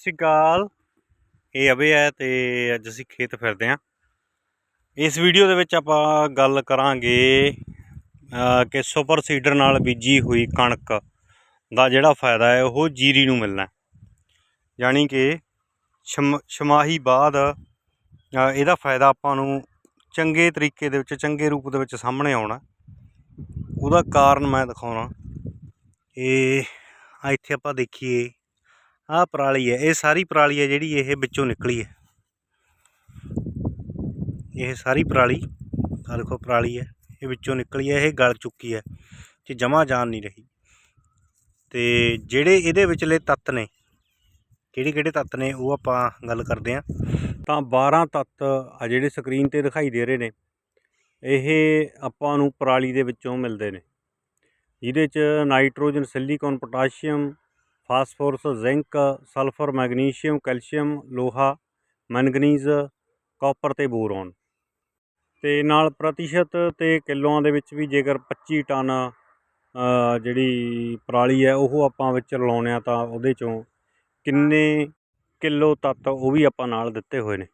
ਸਤਿ ਸ਼੍ਰੀ ਅਕਾਲ ਇਹ ਅਵੇ ਹੈ ਤੇ ਅੱਜ ਅਸੀਂ ਖੇਤ ਫਿਰਦੇ ਆਂ ਇਸ ਵੀਡੀਓ ਦੇ ਵਿੱਚ ਆਪਾਂ ਗੱਲ ਕਰਾਂਗੇ ਕਿ ਸੁਪਰ ਸੀਡਰ ਨਾਲ ਬੀਜੀ ਹੋਈ ਕਣਕ ਦਾ ਜਿਹੜਾ ਫਾਇਦਾ ਹੈ, ਉਹ ਜੀਰੀ ਨੂੰ ਮਿਲਣਾ ਹੈ। ਯਾਨੀ ਕਿ ਛਮ, ਛਮਾਹੀ ਬਾਅਦ ਇਹਦਾ ਫਾਇਦਾ ਆਪਾਂ ਨੂੰ ਚੰਗੇ ਤਰੀਕੇ ਦੇ ਵਿੱਚ, ਚੰਗੇ ਰੂਪ ਦੇ ਵਿੱਚ ਸਾਹਮਣੇ ਆਉਣਾ ਉਹਦਾ ਕਾਰਨ ਮੈਂ ਦਿਖਾਉਣਾ। ਇਹ ਇੱਥੇ ਆਪਾਂ ਦੇਖੀਏ। ਆਹ ਪਰਾਲੀ ਹੈ, ਇਹ ਸਾਰੀ ਪਰਾਲੀ ਹੈ ਜਿਹੜੀ ਇਹ ਵਿੱਚੋਂ ਨਿਕਲੀ ਹੈ। ਇਹ ਸਾਰੀ ਪਰਾਲੀ, ਆਹ ਦੇਖੋ ਪਰਾਲੀ ਹੈ, ਇਹ ਵਿੱਚੋਂ ਨਿਕਲੀ ਹੈ, ਇਹ ਗਲ ਚੁੱਕੀ ਹੈ, ਤੇ ਜਮਾ ਜਾਣ ਨਹੀਂ ਰਹੀ। ਤੇ ਜਿਹੜੇ ਇਹਦੇ ਵਿਚਲੇ ਤੱਤ ਨੇ, ਕਿਹੜੇ ਕਿਹੜੇ ਤੱਤ ਨੇ, ਉਹ ਆਪਾਂ ਗੱਲ ਕਰਦੇ ਹਾਂ। ਤਾਂ 12 ਤੱਤ ਆ ਜਿਹੜੇ ਸਕਰੀਨ ਤੇ ਦਿਖਾਈ ਦੇ ਰਹੇ ਨੇ, ਇਹ ਆਪਾਂ ਨੂੰ ਪਰਾਲੀ ਦੇ ਵਿੱਚੋਂ ਮਿਲਦੇ ਨੇ। ਜਿਹਦੇ ਚ nitrogen, silicon, potassium phosphorus zinc sulphur magnesium calcium ਲੋਹਾ ਮੈਂਗਨੀਜ਼ ਕਾਪਰ ਤੇ ਬੋਰੋਨ। ਤੇ ਨਾਲ ਪ੍ਰਤੀਸ਼ਤ ਤੇ ਕਿਲੋਆਂ ਦੇ ਵਿੱਚ ਵੀ ਜੇਕਰ 25 ਟਨ ਜਿਹੜੀ ਪਰਾਲੀ ਹੈ ਉਹ ਆਪਾਂ ਵਿੱਚ ਰਲਾਉਂਦੇ ਆ ਤਾਂ ਉਹਦੇ ਚੋਂ ਕਿੰਨੇ ਕਿਲੋ ਤੱਤ ਉਹ ਵੀ ਆਪਾਂ ਨਾਲ ਦਿੱਤੇ ਹੋਏ ਨੇ।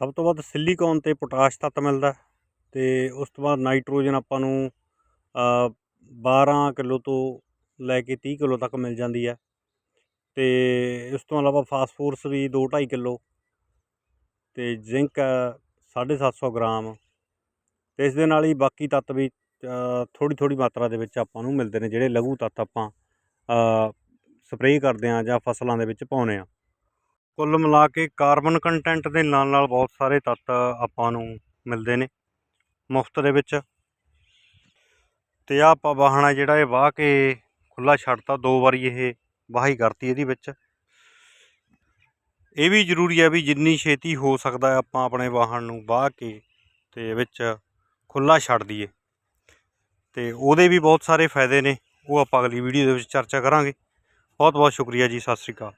ਸਭ ਤੋਂ ਵੱਧ ਸਿਲੀਕਨ ਤੇ ਪੋਟਾਸ਼ ਤੱਤ ਮਿਲਦਾ ਤੇ ਉਸ ਤੋਂ ਬਾਅਦ ਨਾਈਟ੍ਰੋਜਨ ਆਪਾਂ ਨੂੰ ਅ, 12 ਕਿਲੋ ਤੋਂ ਲੈ ਕੇ 30 ਕਿਲੋ ਤੱਕ ਮਿਲ ਜਾਂਦੀ ਹੈ ਤੇ ਇਸ ਤੋਂ ਇਲਾਵਾ ਫਾਸਫੋਰਸ ਵੀ 2 2.5 ਕਿਲੋ। ਤੇ ਜ਼ਿੰਕ 750 ਗ੍ਰਾਮ। ਤੇ ਇਸ ਦੇ ਨਾਲ ਹੀ ਬਾਕੀ ਤੱਤ ਵੀ ਥੋੜੀ ਥੋੜੀ ਮਾਤਰਾ ਦੇ ਵਿੱਚ ਆਪਾਂ ਨੂੰ ਮਿਲਦੇ ਨੇ, ਜਿਹੜੇ ਲਘੂ ਤੱਤ ਆਪਾਂ ਸਪਰੇਅ ਕਰਦੇ ਆ ਜਾਂ ਫਸਲਾਂ ਦੇ ਵਿੱਚ ਪਾਉਂਦੇ ਆ ਕੁੱਲ ਮਿਲਾ ਕੇ ਕਾਰਬਨ ਕੰਟੈਂਟ ਦੇ ਨਾਲ ਨਾਲ ਬਹੁਤ ਸਾਰੇ ਤੱਤ ਆਪਾਂ ਨੂੰ ਮਿਲਦੇ ਨੇ, ਮੁਫਤ ਦੇ ਵਿੱਚ। ਤੇ ਆ ਆਪਾਂ ਵਾਹਣਾ ਜਿਹੜਾ ਇਹ ਵਾਹ ਕੇ ਖੁੱਲਾ ਛੱਡਤਾ ਦੋ ਵਾਰੀ ਇਹ ਵਾਹੀ ਕਰਤੀ ਇਹਦੇ ਵਿੱਚ। ਇਹ ਵੀ ਜ਼ਰੂਰੀ ਹੈ ਵੀ ਜਿੰਨੀ ਛੇਤੀ ਹੋ ਸਕਦਾ ਆਪਾਂ ਆਪਣੇ ਵਾਹਨ ਨੂੰ ਵਾਹ ਕੇ ਤੇ ਵਿੱਚ ਖੁੱਲਾ ਛੱਡ ਦਈਏ। ਤੇ ਉਹਦੇ ਵੀ ਬਹੁਤ ਸਾਰੇ ਫਾਇਦੇ ਨੇ, ਉਹ ਆਪਾਂ ਅਗਲੀ ਵੀਡੀਓ ਦੇ ਵਿੱਚ ਚਰਚਾ ਕਰਾਂਗੇ। ਬਹੁਤ ਬਹੁਤ ਸ਼ੁਕਰੀਆ ਜੀ, ਸਤਿ ਸ਼੍ਰੀ ਅਕਾਲ।